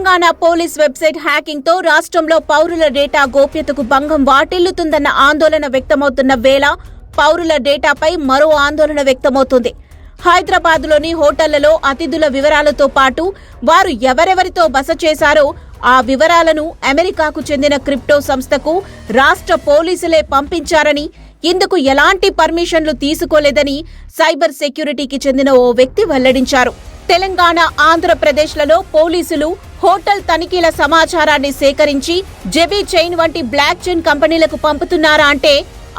Telangana police website హ్యాకింగ్తో రాష్ట్రంలో పౌరుల data గోప్యతకు భంగం వాటిల్లుతుందన్న ఆందోళన వ్యక్తమవుతున్న వేళ పౌరుల డేటాపై మరో ఆందోళన వ్యక్తమవుతుంది. హైదరాబాద్లోని హోటళ్ళలో అతిథుల వివరాలతో పాటు వారు ఎవరెవరితో బస చేశారో ఆ వివరాలను అమెరికాకు చెందిన క్రిప్టో సంస్థకు రాష్ట్ర పోలీసులే పంపించారని ఇందుకు ఎలాంటి పర్మిషన్లు తీసుకోలేదని సైబర్ సెక్యూరిటీకి చెందిన ఓ వ్యక్తి వెల్లడించారు. తెలంగాణ ఆంధ్రప్రదేశ్లలో పోలీసులు హోటల్ తనిఖీల సమాచారాన్ని సేకరించి జెబీ చైన్ వంటి బ్లాక్ చైన్ కంపెనీలకు పంపుతున్నారా అంటే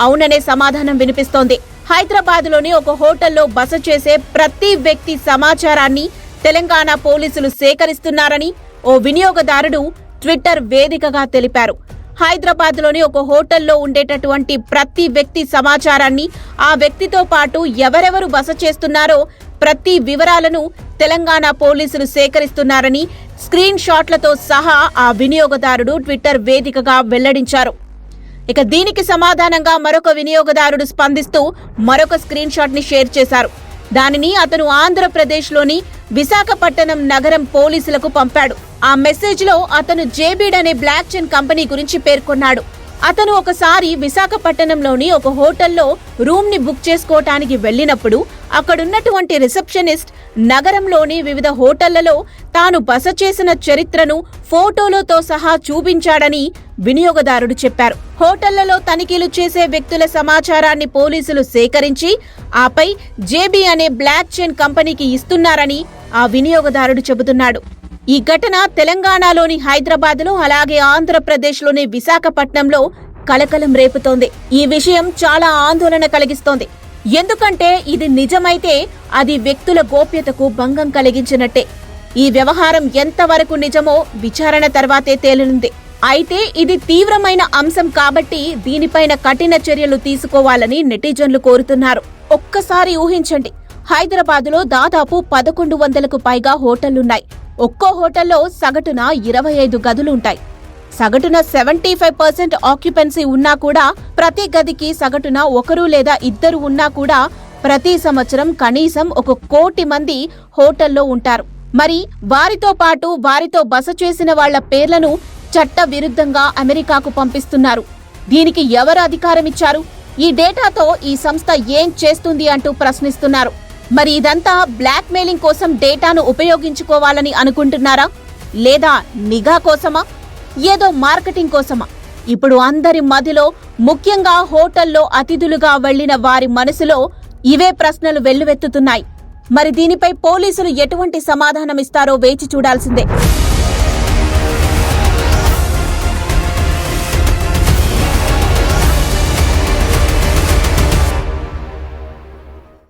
అవుననే సమాధానం వినిపిస్తోంది. హైదరాబాద్లోని ఒక హోటల్లో బస చేసే ప్రతి వ్యక్తి సమాచారాన్ని తెలంగాణ పోలీసులు సేకరిస్తున్నారని ఓ వినియోగదారుడు ట్విట్టర్ వేదికగా తెలిపారు. హైదరాబాద్లోని ఒక హోటల్లో ఉండేటటువంటి ప్రతి వ్యక్తి సమాచారాన్ని ఆ వ్యక్తితో పాటు ఎవరెవరు బస చేస్తున్నారో ప్రతి వివరాలను తెలంగాణ పోలీసులు సేకరిస్తున్నారని స్క్రీన్ షాట్లతో సహా ఆ వినియోగదారుడు ట్విట్టర్ వేదికగా వెల్లడించారు. ఇక దీనికి సమాధానంగా మరొక వినియోగదారుడు స్పందిస్తూ మరొక స్క్రీన్ షాట్ని షేర్ చేశారు. దానిని అతను ఆంధ్రప్రదేశ్లోని విశాఖపట్నం నగరం పోలీసులకు పంపాడు. ఆ మెసేజ్లో అతను జేబీడ్ అనే బ్లాక్ చైన్ కంపెనీ గురించి పేర్కొన్నాడు. అతను ఒకసారి విశాఖపట్నంలోని ఒక హోటల్లో రూమ్ని బుక్ చేసుకోవటానికి వెళ్ళినప్పుడు అక్కడున్నటువంటి రిసెప్షనిస్ట్ నగరంలోని వివిధ హోటళ్ళలో తాను బస చేసిన చరిత్రను ఫోటోలతో సహా చూపించాడని వినియోగదారుడు చెప్పారు. హోటళ్ళలో తనిఖీలు చేసే వ్యక్తుల సమాచారాన్ని పోలీసులు సేకరించి ఆపై జేబీ అనే బ్లాక్ చైన్ కంపెనీకి ఇస్తున్నారని ఆ వినియోగదారుడు చెబుతున్నాడు. ఈ ఘటన తెలంగాణలోని హైదరాబాద్లో అలాగే ఆంధ్రప్రదేశ్లోని విశాఖపట్నంలో కలకలం రేపుతోంది. ఈ విషయం చాలా ఆందోళన కలిగిస్తోంది. ఎందుకంటే ఇది నిజమైతే అది వ్యక్తుల గోప్యతకు భంగం కలిగించినట్టే. ఈ వ్యవహారం ఎంతవరకు నిజమో విచారణ తర్వాతే తేలనుంది. అయితే ఇది తీవ్రమైన అంశం కాబట్టి దీనిపైన కఠిన చర్యలు తీసుకోవాలని నెటిజన్లు కోరుతున్నారు. ఒక్కసారి ఊహించండి హైదరాబాదులో దాదాపు పదకొండు వందలకు పైగా హోటళ్ళున్నాయి. ఒక్కో హోటల్లో సగటున ఇరవై ఐదు గదులుంటాయి. సగటున సెవెంటీ ఫైవ్ పర్సెంట్ ఆక్యుపెన్సీ ఉన్నా కూడా ప్రతి గదికి సగటున ఒకరు లేదా ఇద్దరు ఉన్నా కూడా ప్రతి సంవత్సరం కనీసం ఒక కోటి మంది హోటల్లో ఉంటారు. మరి వారితో పాటు వారితో బస చేసిన వాళ్ళ పేర్లను చట్ట విరుద్ధంగా అమెరికాకు పంపిస్తున్నారు. దీనికి ఎవరు అధికారం ఇచ్చారు ఈ డేటాతో ఈ సంస్థ ఏం చేస్తుంది అంటూ ప్రశ్నిస్తున్నారు. మరి ఇదంతా బ్లాక్ మెయిలింగ్ కోసం డేటాను ఉపయోగించుకోవాలని అనుకుంటున్నారా? లేదా నిఘా కోసమా? ఏదో మార్కెటింగ్ కోసమా? ఇప్పుడు అందరి మదిలో ముఖ్యంగా హోటల్లో అతిథులుగా వెళ్ళిన వారి మనసులో ఇవే ప్రశ్నలు వెల్లువెత్తుతున్నాయి. మరి దీనిపై పోలీసులు ఎటువంటి సమాధానం ఇస్తారో వేచి చూడాల్సిందే.